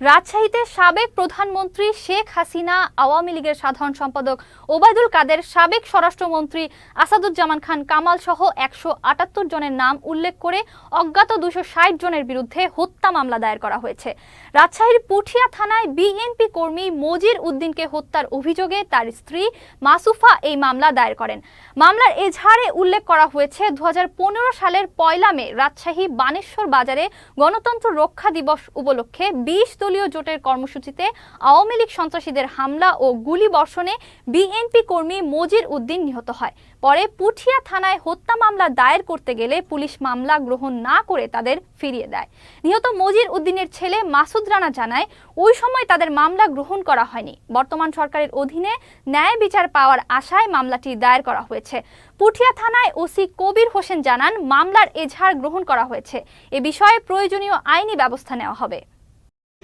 রাজশাহীতে সাবেক প্রধানমন্ত্রী শেখ হাসিনা, আওয়ামী লীগের সাধারণ সম্পাদক ওবায়দুল কাদের, সাবেক স্বরাষ্ট্রমন্ত্রী আসাদুজ্জামান খান কামাল সহ একশো আটাত্তর জনের নাম উল্লেখ করে অজ্ঞাত দুশো ষাট জনের বিরুদ্ধে হত্যা মামলা দায়ের করা হয়েছে। রাজশাহীর পুঠিয়া থানায় বিএনপি কর্মী মজির উদ্দিনকে হত্যার অভিযোগে তার স্ত্রী মাসুফা এই মামলা দায়ের করেন। মামলার এজাহারে উল্লেখ করা হয়েছে দু হাজার পনেরো সালের পয়লা মে রাজশাহী বানেশ্বর বাজারে গণতন্ত্র রক্ষা দিবস উপলক্ষে বিশ দলীয় জোটের কর্মসূচিতে আওয়ামী লীগ সন্ত্রাসীদের হামলা ও গুলি বর্ষণে বিএনপি কর্মী মজির উদ্দিন নিহত হয়। পরে পুঠিয়া থানায় হত্যা মামলা দায়ের করতে গেলে পুলিশ মামলা গ্রহণ না করে তাদের ফিরিয়ে দেয়। নিহত মজির উদ্দিনের ছেলে মাসুদ রানা জানায়, ওই সময় তাদের মামলা গ্রহণ করা হয়নি। বর্তমান সরকারের অধীনে ন্যায় বিচার পাওয়ার আশায় মামলাটি দায়ের করা হয়েছে। পুঠিয়া থানায় ওসি কবির হোসেন জানান, মামলার এজাহার গ্রহণ করা হয়েছে। এ বিষয়ে প্রয়োজনীয় আইনি ব্যবস্থা নেওয়া হবে।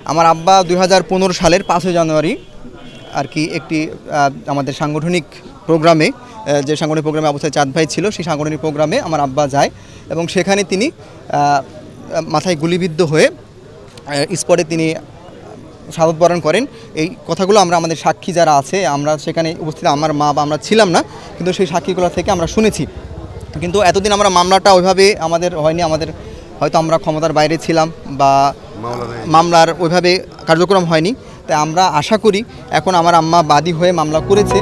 আমার আব্বা দু হাজার পনেরো সালের পাঁচই জানুয়ারি আর কি একটি আমাদের সাংগঠনিক প্রোগ্রামে যে সাংগঠনিক প্রোগ্রামে অবস্থায় চাঁদ ভাই ছিল, সেই সাংগঠনিক প্রোগ্রামে আমার আব্বা যায় এবং সেখানে তিনি মাথায় গুলিবিদ্ধ হয়ে স্পটে তিনি শাহাদত বরণ করেন। এই কথাগুলো আমরা আমাদের সাক্ষী যারা আছে, আমরা সেখানে উপস্থিত, আমার মা বা আমরা ছিলাম না, কিন্তু সেই সাক্ষীগুলো থেকে আমরা শুনেছি। কিন্তু এতদিন আমরা মামলাটা ওইভাবে আমাদের হয়নি, আমাদের হয়তো আমরা ক্ষমতার বাইরে ছিলাম বা মামলার ওইভাবে কার্যক্রম হয়নি, তাই আমরা আশা করি এখন আমার আম্মা বাদী হয়ে মামলা করেছে।